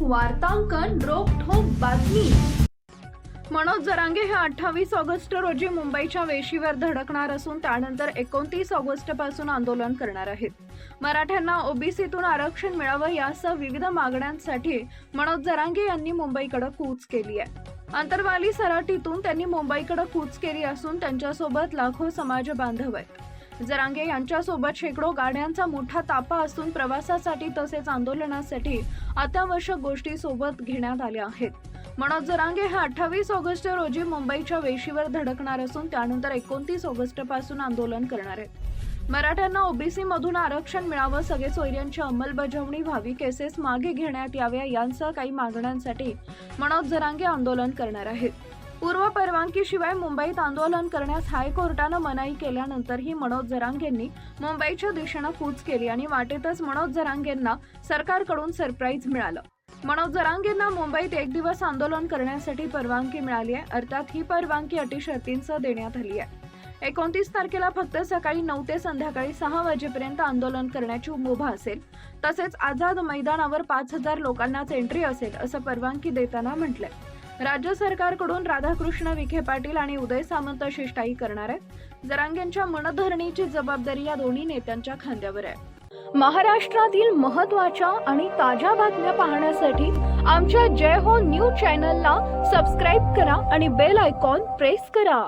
वार्तांकन रोखोक बातमी. मनोज जरांगे हे अठ्ठावीस ऑगस्ट रोजी मुंबईच्या वेशीवर धडकणार असून त्यानंतर एकोणतीस ऑगस्टपासून आंदोलन करणार आहेत. मराठ्यांना ओबीसीतून आरक्षण मिळावं यासह विविध मागण्यांसाठी मनोज जरांगे यांनी मुंबईकडे कूच केली आहे. अंतरवाली सराटीतून त्यांनी मुंबईकडे कूच केली असून त्यांच्यासोबत लाखो समाज बांधव आहेत. जरांगे यांच्यासोबत शेकडो गाड्यांचा मोठा तापा असून प्रवासासाठी तसेच आंदोलनासाठी अत्यावश्यक गोष्टी सोबत घेण्यात आल्या आहेत. मनोज जरांगे हे अठ्ठावीस ऑगस्ट रोजी मुंबईच्या वेशीवर धडकणार असून त्यानंतर एकोणतीस ऑगस्टपासून आंदोलन करणार आहेत. मराठ्यांना ओबीसी मधून आरक्षण मिळावं सगळे सोयऱ्यांची अंमलबजावणी व्हावी केसेस मागे घेण्यात याव्या यांसह काही मागण्यांसाठी मनोज जरांगे आंदोलन करणार आहेत. पूर्व परवानगीशिवाय मुंबईत आंदोलन करण्यास हायकोर्टानं मनाई केल्यानंतरही मनोज जरांगेंनी मुंबईच्या दिशेनं कूच केली आणि वाटेतच मनोज जरांगेंना सरकारकडून सरप्राईज मिळालं. मनोज जरांगेंना मुंबईत एक दिवस आंदोलन करण्यासाठी परवानगी मिळाली आहे अर्थात ही परवानगी अटी शर्तींसह देण्यात आली आहे. एकोणतीस तारखेला फक्त सकाळी नऊ ते संध्याकाळी सहा वाजेपर्यंत आंदोलन करण्याची मुभा असेल तसेच आझाद मैदानावर पाच हजार लोकांनाच एंट्री असेल असं परवानगी देताना म्हटलंय. राज्य सरकारकडून राधाकृष्ण विखे पाटील आणि उदय सामंत शिष्टाई करणार आहेत. जरांगेंच्या मनधरणीची जबाबदारी या दोन्ही नेत्यांच्या खांद्यावर आहे. महाराष्ट्रातील महत्त्वाच्या आणि ताज्या बातम्या पाहण्यासाठी आमच्या जय हो न्यूज चॅनलला सबस्क्राईब करा आणि बेल आयकॉन प्रेस करा.